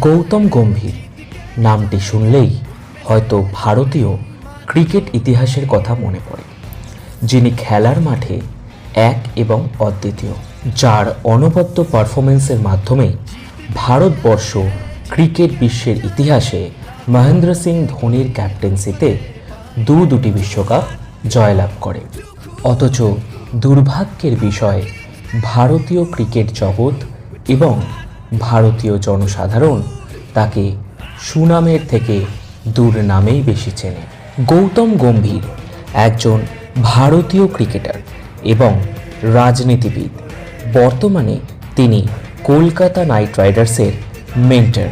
গৌতম গম্ভীর। নামটি শুনলেই হয়তো ভারতীয় ক্রিকেট ইতিহাসের কথা মনে পড়ে, যিনি খেলার মাঠে এক এবং অদ্বিতীয়, যার অনবদ্য পারফরমেন্সের মাধ্যমে ভারতবর্ষ ক্রিকেট বিশ্বের ইতিহাসে মহেন্দ্র সিং ধোনির ক্যাপ্টেন্সিতে দু দুটি বিশ্বকাপ জয়লাভ করে। অথচ দুর্ভাগ্যের বিষয় ভারতীয় ক্রিকেট জগৎ এবং ভারতীয় জনসাধারণ তাকে সুনামের থেকে দূর নামেই বেশি চেনে। গৌতম গম্ভীর একজন ভারতীয় ক্রিকেটার এবং রাজনীতিবিদ। বর্তমানে তিনি কলকাতা নাইট রাইডার্সের মেন্টার।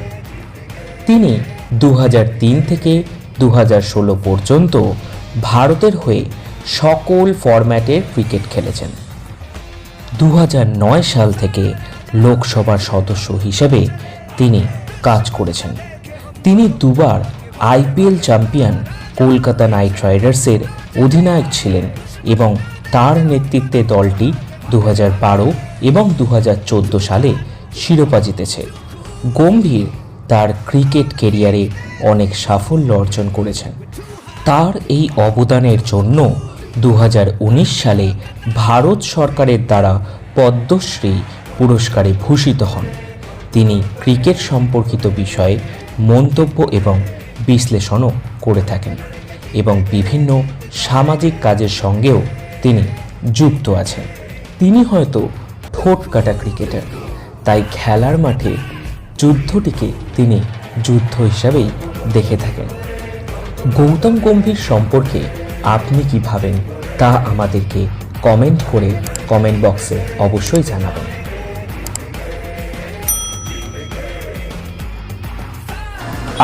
তিনি দু হাজার তিন থেকে দু হাজার ষোলো পর্যন্ত ভারতের হয়ে সকল ফরম্যাটের ক্রিকেট খেলেছেন। দু হাজার নয় সাল থেকে লোকসভার সদস্য হিসেবে তিনি কাজ করেছেন। তিনি দুবার আইপিএল চ্যাম্পিয়ন কলকাতা নাইট রাইডার্সের অধিনায়ক ছিলেন এবং তার নেতৃত্বে দলটি দু বারো এবং দু হাজার চোদ্দ সালে শিরোপা জিতেছে। গম্ভীর তার ক্রিকেট কেরিয়ারে অনেক সাফল্য অর্জন করেছেন। তার এই অবদানের জন্য দু হাজার উনিশ সালে ভারত সরকারের দ্বারা পদ্মশ্রী পুরস্কারে ভূষিত হন। তিনি ক্রিকেট সম্পর্কিত বিষয়ে মন্তব্য এবং বিশ্লেষণও করে থাকেন এবং বিভিন্ন সামাজিক কাজের সঙ্গেও তিনি যুক্ত আছেন। তিনি হয়তো ঠোঁট কাটা ক্রিকেটার, তাই খেলার মাঠে যুদ্ধটিকে তিনি যুদ্ধ হিসাবেই দেখে থাকেন। গৌতম গম্ভীর সম্পর্কে আপনি কি ভাবেন তা আমাদেরকে কমেন্ট করে কমেন্ট বক্সে অবশ্যই জানাবেন।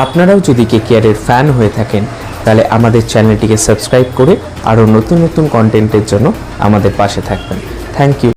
আপনারাও যদি কে কেয়ারের ফ্যান হয়ে থাকেন, তাহলে আমাদের চ্যানেলটিকে সাবস্ক্রাইব করে আরও নতুন নতুন কন্টেন্টের জন্য আমাদের পাশে থাকবেন। Thank you